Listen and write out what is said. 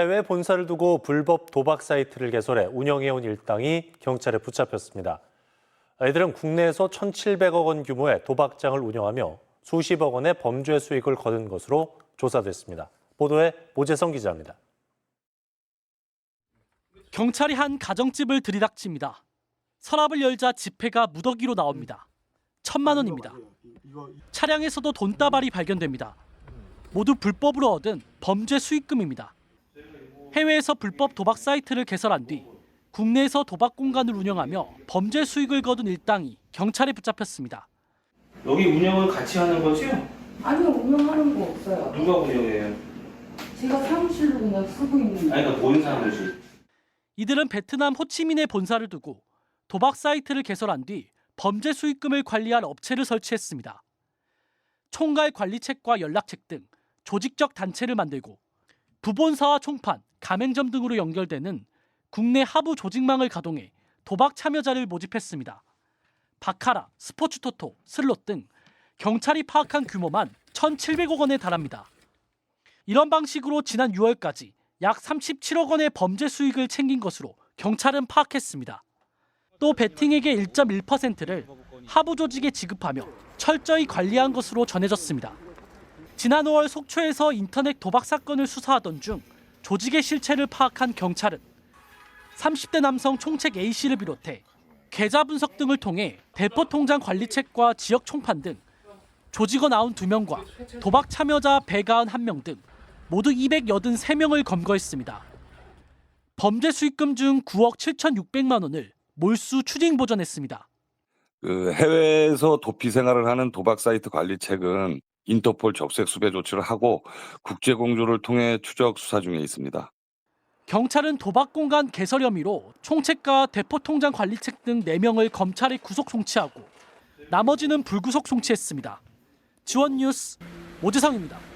해외 본사를 두고 불법 도박 사이트를 개설해 운영해온 일당이 경찰에 붙잡혔습니다. 이들은 국내에서 1,700억 원 규모의 도박장을 운영하며 수십억 원의 범죄 수익을 거둔 것으로 조사됐습니다. 보도에 모재성 기자입니다. 경찰이 한 가정집을 들이닥칩니다. 서랍을 열자 지폐가 무더기로 나옵니다. 천만 원입니다. 차량에서도 돈다발이 발견됩니다. 모두 불법으로 얻은 범죄 수익금입니다. 해외에서 불법 도박 사이트를 개설한 뒤 국내에서 도박 공간을 운영하며 범죄 수익을 거둔 일당이 경찰에 붙잡혔습니다. 여기 운영을 같이 하는 거죠? 아니요 운영하는 거 없어요. 누가 운영해요? 제가 사무실로 그냥 쓰고 있는 아니 그러니까 모인 사람들 이들은 베트남 호치민에 본사를 두고 도박 사이트를 개설한 뒤 범죄 수익금을 관리할 업체를 설치했습니다. 총괄 관리책과 연락책 등 조직적 단체를 만들고 부본사와 총판, 가맹점 등으로 연결되는 국내 하부 조직망을 가동해 도박 참여자를 모집했습니다. 바카라, 스포츠 토토, 슬롯 등 경찰이 파악한 규모만 1,700억 원에 달합니다. 이런 방식으로 지난 6월까지 약 37억 원의 범죄 수익을 챙긴 것으로 경찰은 파악했습니다. 또 베팅액의 1.1%를 하부 조직에 지급하며 철저히 관리한 것으로 전해졌습니다. 지난 5월 속초에서 인터넷 도박 사건을 수사하던 중 조직의 실체를 파악한 경찰은 30대 남성 총책 A씨를 비롯해 계좌 분석 등을 통해 대포 통장 관리책과 지역 총판 등 조직원 92명과 도박 참여자 191명 등 모두 283명을 검거했습니다. 범죄 수익금 중 9억 7,600만 원을 몰수 추징 보전했습니다. 그 해외에서 도피 생활을 하는 도박 사이트 관리책은 인터폴 접색 수배 조치를 하고 국제 공조를 통해 추적 수사 중에 있습니다. 경찰은 도박 공간 개설 혐의로 총책과 대포 통장 관리책 등 4명을 검찰에 구속 송치하고 나머지는 불구속 송치했습니다. 지원 뉴스 오재성입니다.